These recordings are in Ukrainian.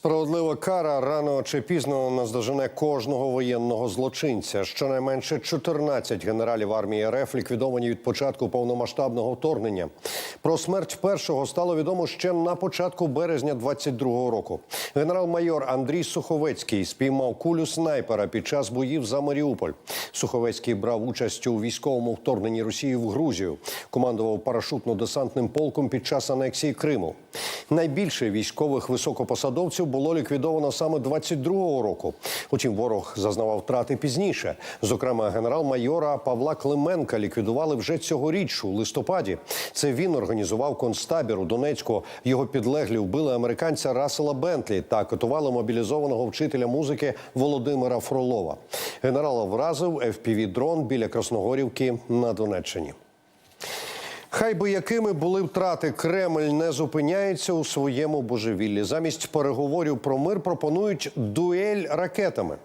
Справедлива кара рано чи пізно наздожене кожного воєнного злочинця. Щонайменше 14 генералів армії РФ ліквідовані від початку повномасштабного вторгнення. Про смерть першого стало відомо ще на початку березня 22-го року. Генерал-майор Андрій Суховецький спіймав кулю снайпера під час боїв за Маріуполь. Суховецький брав участь у військовому вторгненні Росії в Грузію. Командував парашутно-десантним полком під час анексії Криму. Найбільше військових високопосадовців було ліквідовано саме 22-го року. Утім, ворог зазнавав втрати пізніше. Зокрема, генерал-майора Павла Клименка ліквідували вже цьогоріч у листопаді. Це він організував концтабір у Донецьку. Його підлеглі вбили американця Расела Бентлі та катували мобілізованого вчителя музики Володимира Фролова. Генерала вразив fpv дрон біля Красногорівки на Донеччині. Хай би якими були втрати, Кремль не зупиняється у своєму божевіллі. Замість переговорів про мир пропонують дуель ракетами.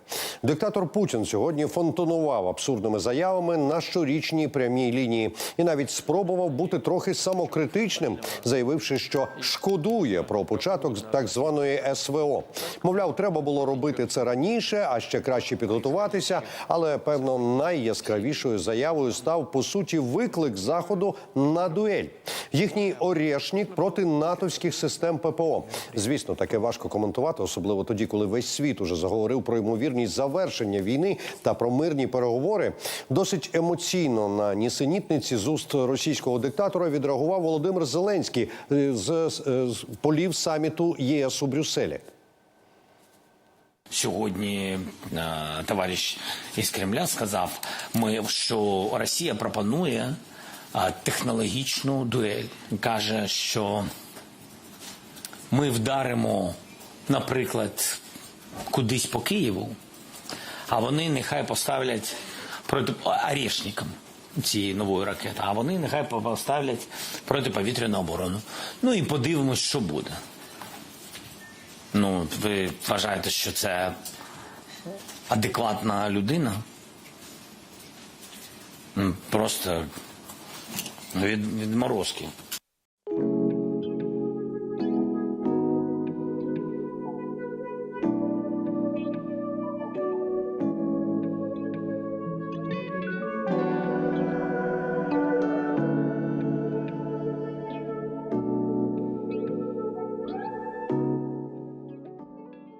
Диктатор Путін сьогодні фонтанував абсурдними заявами на щорічній прямій лінії і навіть спробував бути трохи самокритичним, заявивши, що шкодує про початок так званої СВО. Мовляв, треба було робити це раніше, а ще краще підготуватися. Але певно найяскравішою заявою став по суті виклик заходу на дуель. Їхній орешник проти натовських систем ППО. Звісно, таке важко коментувати, особливо тоді, коли весь світ уже заговорив про ймовірність завершення війни та про мирні переговори. Досить емоційно на нісенітниці з уст російського диктатора відреагував Володимир Зеленський е, з, з, з полів саміту ЄС у Брюсселі. Сьогодні е, товариш із Кремля сказав, що Росія пропонує е, технологічну дуель. Каже, що ми вдаримо, наприклад, кудись по Києву, а вони нехай поставлять проти орешникам цієї нової ракети, а вони нехай поставлять протиповітряну оборону. Ну і подивимось, що буде. Ну, ви вважаєте, що це адекватна людина? Просто від, від морозки.